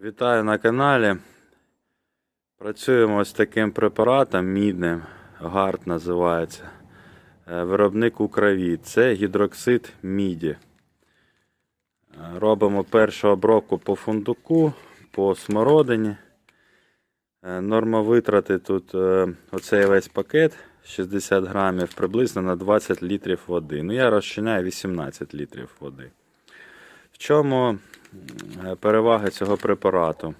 Вітаю на каналі. Працюємо з таким препаратом мідним, гард називається. Е, Виробник Укравіт. Це гідроксид міді. Е, Робимо першу обробку по фундуку, по смородині. Е, Норма витрати тут оцей весь пакет 60 грамів приблизно на 20 літрів води. Ну, я розчиняю 18 літрів води. В чому е, перевага цього препарату?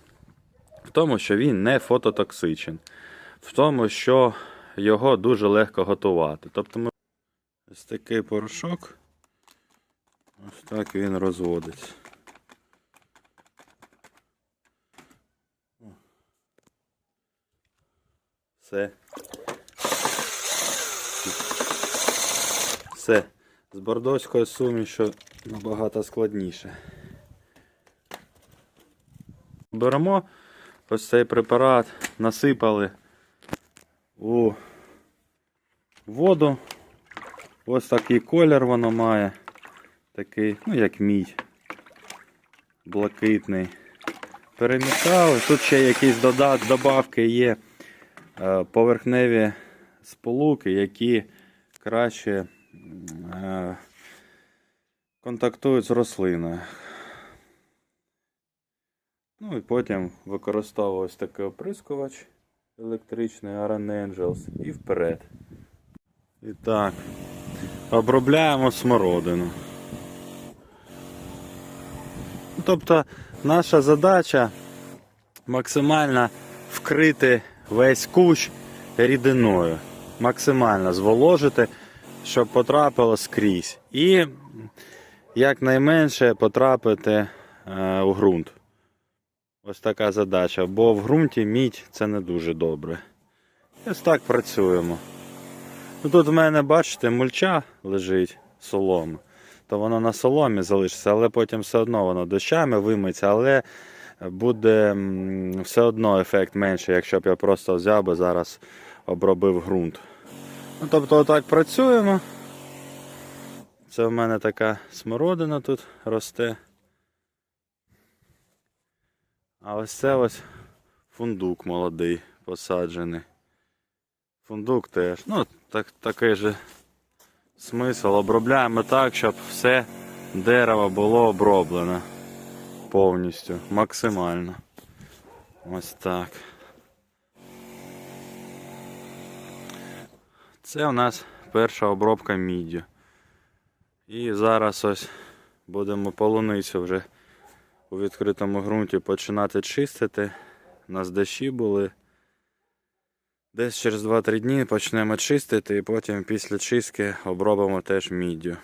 В тому, що він не фототоксичен, в тому, що його дуже легко готувати. Тобто ми ось такий порошок, ось так він розводиться. Все. Все. З бордоською сумішю набагато складніше. Беремо ось цей препарат, насипали у воду. Ось такий колір воно має. Такий, ну як мідь. Блакитний. Перемішали. Тут ще якісь дода- добавки є. е, Поверхневі сполуки, які краще контактують з рослиною. Ну і потім використовую ось такий оприскувач електричний Aran Angels і вперед. І так, обробляємо смородину. Ну, Тобто наша задача максимально вкрити весь кущ рідиною. Максимально зволожити, щоб потрапило скрізь. І якнайменше потрапити е, у ґрунт. Ось така задача, бо в ґрунті мідь це не дуже добре. І ось так працюємо. Ну, тут в мене, бачите, мульча лежить солома. То воно на соломі залишиться, але потім все одно воно дощами вимиться, але буде все одно ефект менший, якщо б я просто взяв би зараз обробив ґрунт. Ну, тобто отак працюємо. Це в мене така смородина тут росте. А ось це ось фундук молодий посаджений. Фундук теж. Ну, так, такий же смисл. Обробляємо так, щоб все дерево було оброблено повністю, максимально. Ось так. Це у нас перша обробка міддю. І зараз ось будемо полуницю вже у відкритому ґрунті починати чистити. У нас дощі були. Десь через 2-3 дні почнемо чистити і потім після чистки обробимо теж міддю.